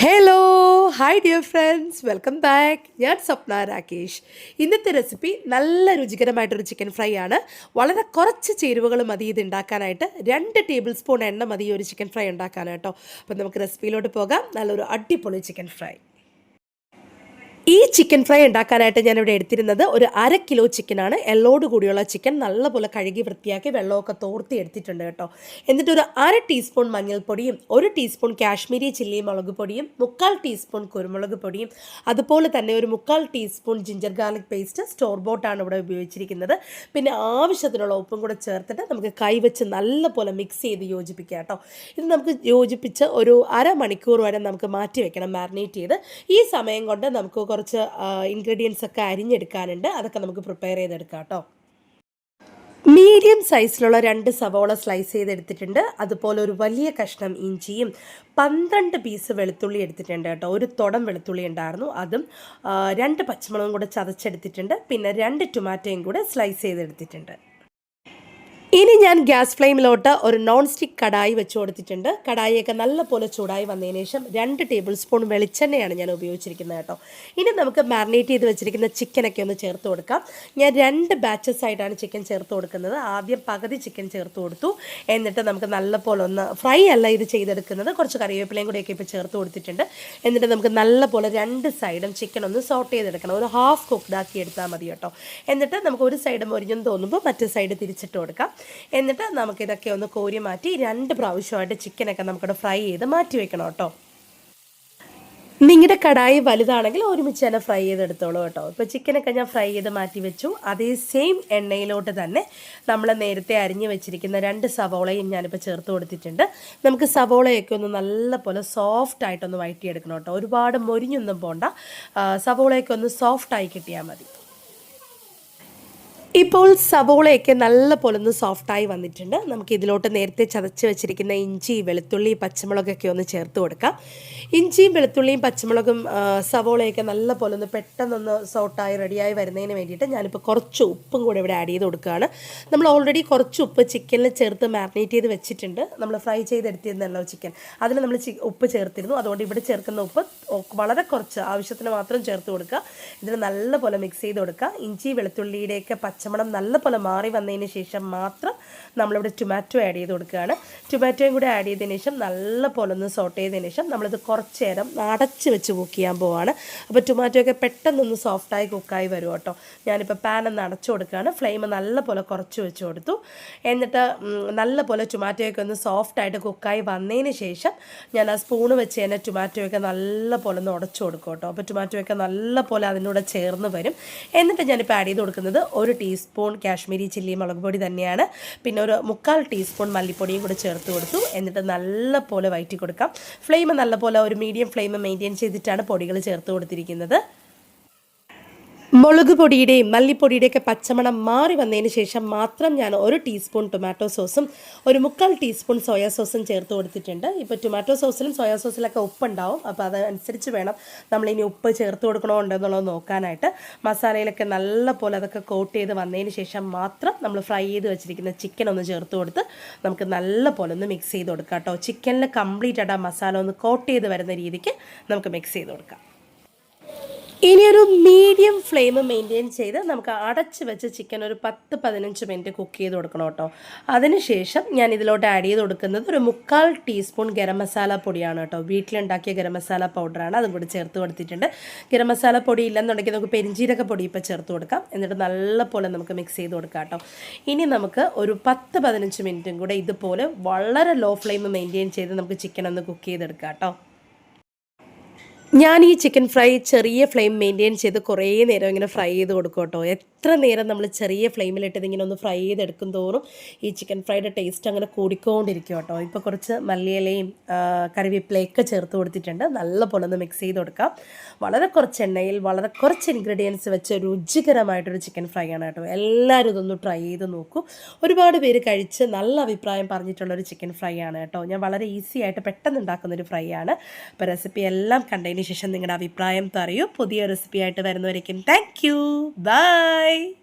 Hello hi dear friends welcome back ഞാൻ സ്വപ്ന രാകേഷ്. ഇന്നത്തെ recipe നല്ല രുചികരമായിട്ടൊരു ചിക്കൻ ഫ്രൈ ആണ്. വളരെ കുറച്ച് ചേരുവകൾ മതി ഇത് ഉണ്ടാക്കാനായിട്ട് രണ്ട് ടേബിൾ സ്പൂൺ എണ്ണ മതി ഒരു ചിക്കൻ ഫ്രൈ ഉണ്ടാക്കാനായിട്ടോ അപ്പോൾ നമുക്ക് റെസിപ്പിയിലോട്ട് പോകാം. നല്ലൊരു അടിപൊളി ചിക്കൻ ഫ്രൈ ഈ ചിക്കൻ ഫ്രൈ ഉണ്ടാക്കാനായിട്ട് ഞാനിവിടെ എടുത്തിരുന്നത് ഒരു അര കിലോ ചിക്കനാണ് എല്ലോട് കൂടിയുള്ള ചിക്കൻ നല്ലപോലെ കഴുകി വൃത്തിയാക്കി വെള്ളമൊക്കെ തോർത്തി എടുത്തിട്ടുണ്ട് കേട്ടോ. എന്നിട്ട് ഒരു അര ടീസ്പൂൺ മഞ്ഞൾപ്പൊടിയും ഒരു ടീസ്പൂൺ കാശ്മീരി ചില്ലി മുളക് പൊടിയും മുക്കാൽ ടീസ്പൂൺ കുരുമുളക് പൊടിയും അതുപോലെ തന്നെ ഒരു മുക്കാൽ teaspoon ginger garlic paste store ബോട്ടാണ് ഇവിടെ ഉപയോഗിച്ചിരിക്കുന്നത്. പിന്നെ ആവശ്യത്തിനുള്ള ഉപ്പും കൂടെ ചേർത്തിട്ട് നമുക്ക് കൈവച്ച് നല്ലപോലെ മിക്സ് ചെയ്ത് യോജിപ്പിക്കാം കേട്ടോ. ഇത് നമുക്ക് യോജിപ്പിച്ച് ഒരു അര മണിക്കൂർ വരെ നമുക്ക് മാറ്റി വെക്കണം മാരിനേറ്റ് ചെയ്ത്. ഈ സമയം കൊണ്ട് നമുക്ക് കുറച്ച് ഇൻഗ്രീഡിയൻസ് ഒക്കെ അരിഞ്ഞെടുക്കാനുണ്ട്. അതൊക്കെ നമുക്ക് പ്രിപ്പയർ ചെയ്തെടുക്കാം കേട്ടോ. മീഡിയം സൈസിലുള്ള രണ്ട് സവോള സ്ലൈസ് ചെയ്തെടുത്തിട്ടുണ്ട്. അതുപോലെ ഒരു വലിയ കഷ്ണം ഇഞ്ചിയും പന്ത്രണ്ട് പീസ് വെളുത്തുള്ളി എടുത്തിട്ടുണ്ട് കേട്ടോ. ഒരു തുടം വെളുത്തുള്ളി ഉണ്ടായിരുന്നു. അതും രണ്ട് പച്ചമുളകും കൂടെ ചതച്ചെടുത്തിട്ടുണ്ട്. പിന്നെ രണ്ട് ടൊമാറ്റോയും കൂടെ സ്ലൈസ് ചെയ്തെടുത്തിട്ടുണ്ട്. ഇനി ഞാൻ ഗ്യാസ് ഫ്ലെയിമിലോട്ട് ഒരു നോൺ സ്റ്റിക്ക് കടായി വെച്ച് കൊടുത്തിട്ടുണ്ട്. കടായിയൊക്കെ നല്ല പോലെ ചൂടായി വന്നതിന് ശേഷം രണ്ട് ടേബിൾ സ്പൂൺ വെളിച്ചെണ്ണയാണ് ഞാൻ ഉപയോഗിച്ചിരിക്കുന്നത് കേട്ടോ. ഇനി നമുക്ക് മാരിനേറ്റ് ചെയ്ത് വെച്ചിരിക്കുന്ന ചിക്കനൊക്കെ ഒന്ന് ചേർത്ത് കൊടുക്കാം. ഞാൻ രണ്ട് ബാച്ചസ് ആയിട്ടാണ് ചിക്കൻ ചേർത്ത് കൊടുക്കുന്നത്. ആദ്യം പകുതി ചിക്കൻ ചേർത്ത് കൊടുത്തു. എന്നിട്ട് നമുക്ക് നല്ല പോലെ ഒന്ന് ഫ്രൈ അല്ല ഇത് ചെയ്തെടുക്കുന്നത്. കുറച്ച് കറിവേപ്പിലയും കൂടെയൊക്കെ ഇപ്പോൾ ചേർത്ത് കൊടുത്തിട്ടുണ്ട്. എന്നിട്ട് നമുക്ക് നല്ല പോലെ രണ്ട് സൈഡും ചിക്കൻ ഒന്ന് സോട്ട് ചെയ്തെടുക്കണം. ഒരു ഹാഫ് കുക്ക്ഡാക്കി എടുത്താൽ മതി കേട്ടോ. എന്നിട്ട് നമുക്ക് ഒരു സൈഡ് മൊരിഞ്ഞെന്ന് തോന്നുമ്പോൾ മറ്റേ സൈഡ് തിരിച്ചിട്ട് കൊടുക്കാം. എന്നിട്ട് നമുക്കിതൊക്കെ ഒന്ന് കോരി മാറ്റി രണ്ട് പ്രാവശ്യമായിട്ട് ചിക്കനൊക്കെ നമുക്കിവിടെ ഫ്രൈ ചെയ്ത് മാറ്റി വെക്കണം കേട്ടോ. നിങ്ങളുടെ കടായി വലുതാണെങ്കിൽ ഒരുമിച്ച് തന്നെ ഫ്രൈ ചെയ്തെടുത്തോളൂ കേട്ടോ. ഇപ്പോൾ ചിക്കനൊക്കെ ഞാൻ ഫ്രൈ ചെയ്ത് മാറ്റി വെച്ചു. അതേ സെയിം എണ്ണയിലോട്ട് തന്നെ നമ്മൾ നേരത്തെ അരിഞ്ഞ് വെച്ചിരിക്കുന്ന രണ്ട് സവോളയും ഞാനിപ്പോൾ ചേർത്ത് കൊടുത്തിട്ടുണ്ട്. നമുക്ക് സവോളയൊക്കെ ഒന്ന് നല്ലപോലെ സോഫ്റ്റ് ആയിട്ടൊന്ന് വഴറ്റിയെടുക്കണം കേട്ടോ. ഒരുപാട് മൊരിഞ്ഞൊന്നും പോണ്ട. സവോളയൊക്കെ ഒന്ന് സോഫ്റ്റായി കിട്ടിയാൽ മതി. ഇപ്പോൾ സവോളയൊക്കെ നല്ല പോലെ ഒന്ന് സോഫ്റ്റായി വന്നിട്ടുണ്ട്. നമുക്ക് ഇതിലോട്ട് നേരത്തെ ചതച്ച് വെച്ചിരിക്കുന്ന ഇഞ്ചി വെളുത്തുള്ളി പച്ചമുളകൊക്കെ ഒന്ന് ചേർത്ത് കൊടുക്കാം. ഇഞ്ചിയും വെളുത്തുള്ളിയും പച്ചമുളകും സവോളയൊക്കെ നല്ല പോലെ ഒന്ന് പെട്ടെന്നൊന്ന് സോട്ടായി റെഡിയായി വരുന്നതിന് വേണ്ടിയിട്ട് ഞാനിപ്പോൾ കുറച്ച് ഉപ്പും കൂടെ ഇവിടെ ആഡ് ചെയ്ത് കൊടുക്കുകയാണ്. നമ്മൾ ഓൾറെഡി കുറച്ച് ഉപ്പ് ചിക്കനിൽ ചേർത്ത് മാരിനേറ്റ് ചെയ്ത് വെച്ചിട്ടുണ്ട്. നമ്മൾ ഫ്രൈ ചെയ്തെടുത്തിരുന്നല്ലോ ചിക്കൻ. അതിൽ നമ്മൾ ഉപ്പ് ചേർത്തിരുന്നു. അതുകൊണ്ട് ഇവിടെ ചേർക്കുന്ന ഉപ്പ് വളരെ കുറച്ച് ആവശ്യത്തിന് മാത്രം ചേർത്ത് കൊടുക്കുക. ഇതിന് നല്ല പോലെ മിക്സ് ചെയ്ത് കൊടുക്കുക. ഇഞ്ചി വെളുത്തുള്ളിയുടെയൊക്കെ പച്ച പച്ചമണം നല്ലപോലെ മാറി വന്നതിന് ശേഷം മാത്രം നമ്മളിവിടെ ടൊമാറ്റോ ആഡ് ചെയ്ത് കൊടുക്കുകയാണ്. ടൊമാറ്റോയും കൂടി ആഡ് ചെയ്തതിന് ശേഷം നല്ലപോലെ ഒന്ന് സോട്ട് ചെയ്തതിന് ശേഷം നമ്മളിത് കുറച്ച് നേരം അടച്ച് വെച്ച് കുക്ക് ചെയ്യാൻ പോവാണ്. അപ്പോൾ ടൊമാറ്റോ ഒക്കെ പെട്ടെന്നൊന്ന് സോഫ്റ്റായി കുക്കായി വരും കേട്ടോ. ഞാനിപ്പോൾ പാൻ ഒന്ന് അടച്ചു കൊടുക്കുകയാണ്. ഫ്ലെയിം നല്ലപോലെ കുറച്ച് വെച്ച് കൊടുത്തു. എന്നിട്ട് നല്ലപോലെ ടൊമാറ്റോയൊക്കെ ഒന്ന് സോഫ്റ്റായിട്ട് കുക്കായി വന്നതിന് ശേഷം ഞാൻ ആ സ്പൂണ് വെച്ച് തന്നെ ടൊമാറ്റോയൊക്കെ നല്ലപോലെ ഒന്ന് ഉടച്ചു കൊടുക്കും കേട്ടോ. അപ്പോൾ ടൊമാറ്റോയൊക്കെ നല്ലപോലെ അതിനൂടെ ചേർന്ന് വരും. എന്നിട്ട് ഞാനിപ്പോൾ ആഡ് ചെയ്ത് കൊടുക്കുന്നത് ഒരു ടീ ടീസ്പൂൺ കാശ്മീരി ചില്ലി മുളക് പൊടി തന്നെയാണ്. പിന്നെ ഒരു മുക്കാൽ ടീസ്പൂൺ മല്ലിപ്പൊടിയും കൂടി ചേർത്ത് കൊടുത്തു. എന്നിട്ട് നല്ലപോലെ വയറ്റി കൊടുക്കാം. ഫ്ലെയിം നല്ലപോലെ ഒരു മീഡിയം ഫ്ലെയിം മെയിന്റെയിൻ ചെയ്തിട്ടാണ് പൊടികൾ ചേർത്ത് കൊടുത്തിരിക്കുന്നത്. മുളക് പൊടിയുടെയും മല്ലിപ്പൊടിയുടെയൊക്കെ പച്ചമണം മാറി വന്നതിന് ശേഷം മാത്രം ഞാൻ ഒരു ടീസ്പൂൺ ടൊമാറ്റോ സോസും ഒരു മുക്കാൽ ടീസ്പൂൺ സോയാ സോസും ചേർത്ത് കൊടുത്തിട്ടുണ്ട്. ഇപ്പോൾ ടൊമാറ്റോ സോസിലും സോയാ സോസിലൊക്കെ ഉപ്പുണ്ടാവും. അപ്പോൾ അതനുസരിച്ച് വേണം നമ്മളിനി ഉപ്പ് ചേർത്ത് കൊടുക്കണോ ഉണ്ടെന്നുള്ളത് നോക്കാനായിട്ട്. മസാലയിലൊക്കെ നല്ല പോലെ അതൊക്കെ കോട്ട് ചെയ്ത് വന്നതിന് ശേഷം മാത്രം നമ്മൾ ഫ്രൈ ചെയ്ത് വെച്ചിരിക്കുന്ന ചിക്കൻ ഒന്ന് ചേർത്ത് കൊടുത്ത് നമുക്ക് നല്ല പോലെ ഒന്ന് മിക്സ് ചെയ്ത് കൊടുക്കാം കേട്ടോ. ചിക്കനിൽ കംപ്ലീറ്റ് ആയിട്ട് ആ മസാല ഒന്ന് കോട്ട് ചെയ്ത് വരുന്ന രീതിക്ക് നമുക്ക് മിക്സ് ചെയ്ത് കൊടുക്കാം. ഇനിയൊരു മീഡിയം ഫ്ലെയിം മെയിന്റെയിൻ ചെയ്ത് നമുക്ക് അടച്ച് വെച്ച് ചിക്കൻ ഒരു പത്ത് പതിനഞ്ച് മിനിറ്റ് കുക്ക് ചെയ്ത് കൊടുക്കണം കേട്ടോ. അതിനുശേഷം ഞാൻ ഇതിലോട്ട് ആഡ് ചെയ്ത് കൊടുക്കുന്നത് ഒരു മുക്കാൽ ടീസ്പൂൺ ഗരം മസാല പൊടിയാണ് കേട്ടോ. വീട്ടിലുണ്ടാക്കിയ ഗരം മസാല പൗഡറാണ് അതും കൂടി ചേർത്ത് കൊടുത്തിട്ടുണ്ട്. ഗരം മസാല പൊടി ഇല്ലെന്നുണ്ടെങ്കിൽ നമുക്ക് പെരിഞ്ചീരക പൊടി ഇപ്പോൾ ചേർത്ത് കൊടുക്കാം. എന്നിട്ട് നല്ലപോലെ നമുക്ക് മിക്സ് ചെയ്ത് കൊടുക്കാം കേട്ടോ. ഇനി നമുക്ക് ഒരു പത്ത് പതിനഞ്ച് മിനിറ്റും കൂടെ ഇതുപോലെ വളരെ ലോ ഫ്ലെയിം മെയിന്റെയിൻ ചെയ്ത് നമുക്ക് ചിക്കൻ ഒന്ന് കുക്ക് ചെയ്തെടുക്കാം കേട്ടോ. ഞാൻ ഈ ചിക്കൻ ഫ്രൈ ചെറിയ ഫ്ലെയിം മെയിന്റെയിൻ ചെയ്ത് കുറേ നേരം ഇങ്ങനെ ഫ്രൈ ചെയ്ത് കൊടുക്കും കേട്ടോ. എത്ര നേരം നമ്മൾ ചെറിയ ഫ്ലെയിമിലിട്ട് ഇങ്ങനെ ഒന്ന് ഫ്രൈ ചെയ്തെടുക്കും തോറും ഈ ചിക്കൻ ഫ്രൈയുടെ ടേസ്റ്റ് അങ്ങനെ കൂടിക്കൊണ്ടിരിക്കും കേട്ടോ. ഇപ്പോൾ കുറച്ച് മല്ലിയിലയും കറിവേപ്പിലയൊക്കെ ചേർത്ത് കൊടുത്തിട്ടുണ്ട്. നല്ലപോലെ ഒന്ന് മിക്സ് ചെയ്ത് കൊടുക്കാം. വളരെ കുറച്ച് എണ്ണയിൽ വളരെ കുറച്ച് ഇൻഗ്രീഡിയൻസ് വെച്ച് രുചികരമായിട്ടൊരു ചിക്കൻ ഫ്രൈ ആണ് കേട്ടോ. എല്ലാവരും ഇതൊന്ന് ട്രൈ ചെയ്ത് നോക്കൂ. ഒരുപാട് പേര് കഴിച്ച് നല്ല അഭിപ്രായം പറഞ്ഞിട്ടുള്ളൊരു ചിക്കൻ ഫ്രൈ ആണ് കേട്ടോ. ഞാൻ വളരെ ഈസി ആയിട്ട് പെട്ടെന്ന് ഉണ്ടാക്കുന്നൊരു ഫ്രൈ ആണ്. അപ്പോൾ റെസിപ്പി എല്ലാം കണ്ടതിന് ശേഷം നിങ്ങളുടെ അഭിപ്രായം പറയൂ പുതിയ റെസിപ്പി ആയിട്ട് വരുന്നവരേക്കും താങ്ക് യു ബൈ Bye.